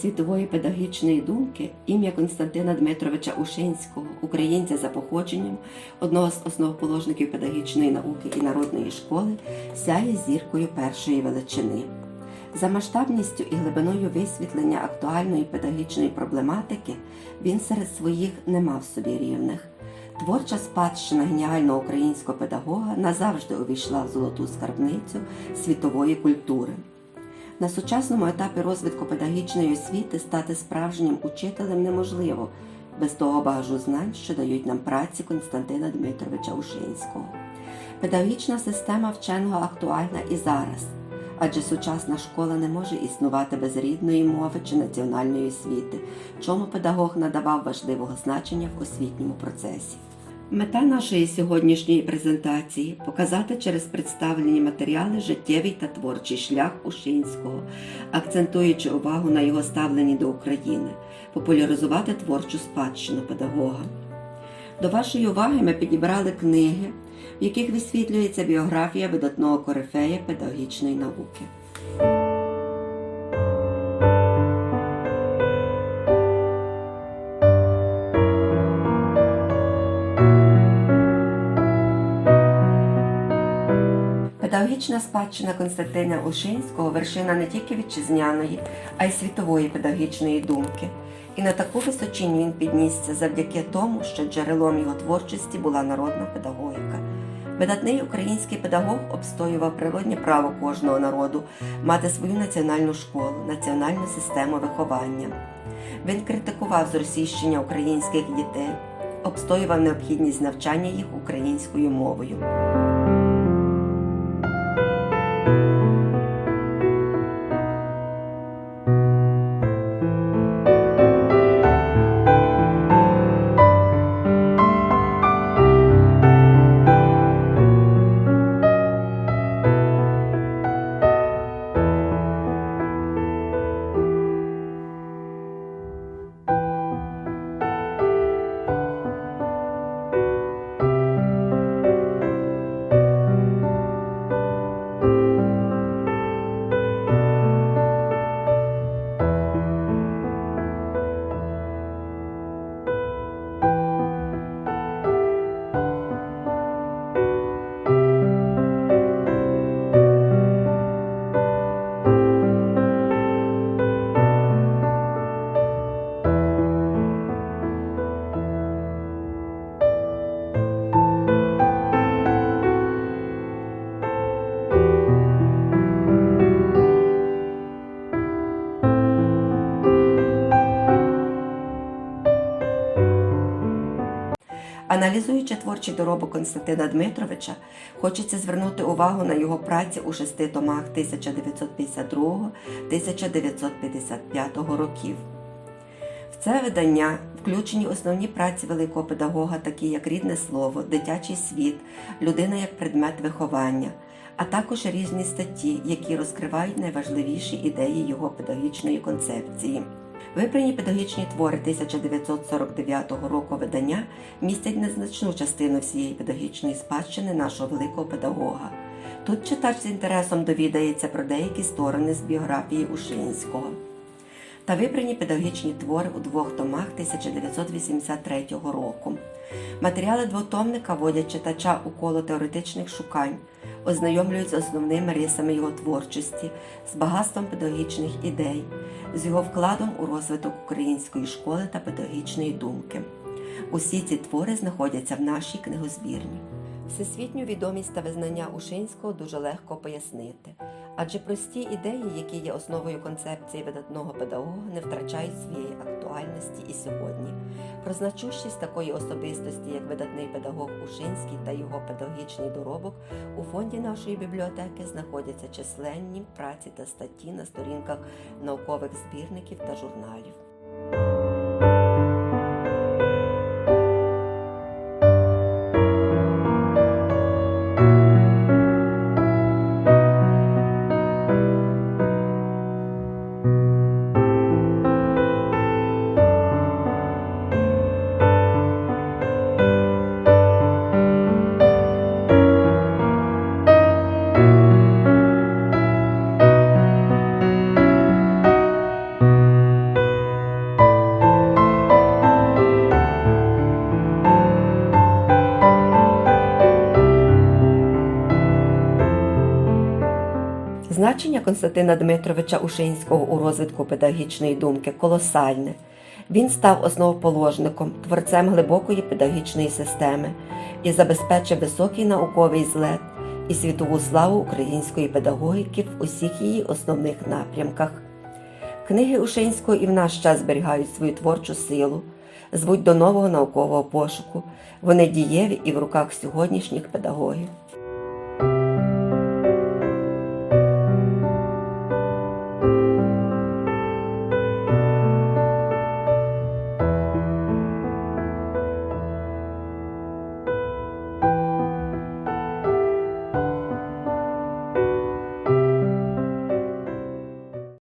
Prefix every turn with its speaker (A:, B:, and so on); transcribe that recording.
A: світової педагогічної думки ім'я Константина Дмитровича Ушинського, українця за походженням, одного з основоположників педагогічної науки і народної школи, сяє зіркою першої величини. За масштабністю і глибиною висвітлення актуальної педагогічної проблематики він серед своїх не мав собі рівних. Творча спадщина геніального українського педагога назавжди увійшла в золоту скарбницю світової культури. На сучасному етапі розвитку педагогічної освіти стати справжнім учителем неможливо без того багажу знань, що дають нам праці Константина Дмитровича Ушинського. Педагогічна система вченого актуальна і зараз, адже сучасна школа не може існувати без рідної мови чи національної освіти, чому педагог надавав важливого значення в освітньому процесі. Мета нашої сьогоднішньої презентації показати через представлені матеріали життєвий та творчий шлях Ушинського, акцентуючи увагу на його ставленні до України, популяризувати творчу спадщину педагога. До вашої уваги ми підібрали книги, в яких висвітлюється біографія видатного корифея педагогічної науки. Педагогічна спадщина Константина Ушинського вершина не тільки вітчизняної, а й світової педагогічної думки. І на таку височинь він піднісся завдяки тому, що джерелом його творчості була народна педагогіка. Видатний український педагог обстоював природнє право кожного народу мати свою національну школу, національну систему виховання. Він критикував зросійщення українських дітей, обстоював необхідність навчання їх українською мовою. Аналізуючи творчий доробок Константина Дмитровича, хочеться звернути увагу на його праці у шести томах 1952-1955 років. В це видання включені основні праці великого педагога, такі як рідне слово, дитячий світ, людина як предмет виховання, а також різні статті, які розкривають найважливіші ідеї його педагогічної концепції. Вибрані педагогічні твори 1949 року видання містять незначну частину всієї педагогічної спадщини нашого великого педагога. Тут читач з інтересом довідається про деякі сторони з біографії Ушинського. Та вибрані педагогічні твори у двох томах 1983 року. Матеріали двотомника водять читача у коло теоретичних шукань, ознайомлюють з основними рисами його творчості, з багатством педагогічних ідей, з його вкладом у розвиток української школи та педагогічної думки. Усі ці твори знаходяться в нашій книгозбірні. Всесвітню відомість та визнання Ушинського дуже легко пояснити, адже прості ідеї, які є основою концепції видатного педагога, не втрачають своєї актуальності і сьогодні. Про значущість такої особистості, як видатний педагог Ушинський та його педагогічний доробок, у фонді нашої бібліотеки знаходяться численні праці та статті на сторінках наукових збірників та журналів. Значення Константина Дмитровича Ушинського у розвитку педагогічної думки колосальне. Він став основоположником, творцем глибокої педагогічної системи і забезпечив високий науковий злет і світову славу української педагогіки в усіх її основних напрямках. Книги Ушинського і в наш час зберігають свою творчу силу, звуть до нового наукового пошуку. Вони дієві і в руках сьогоднішніх педагогів.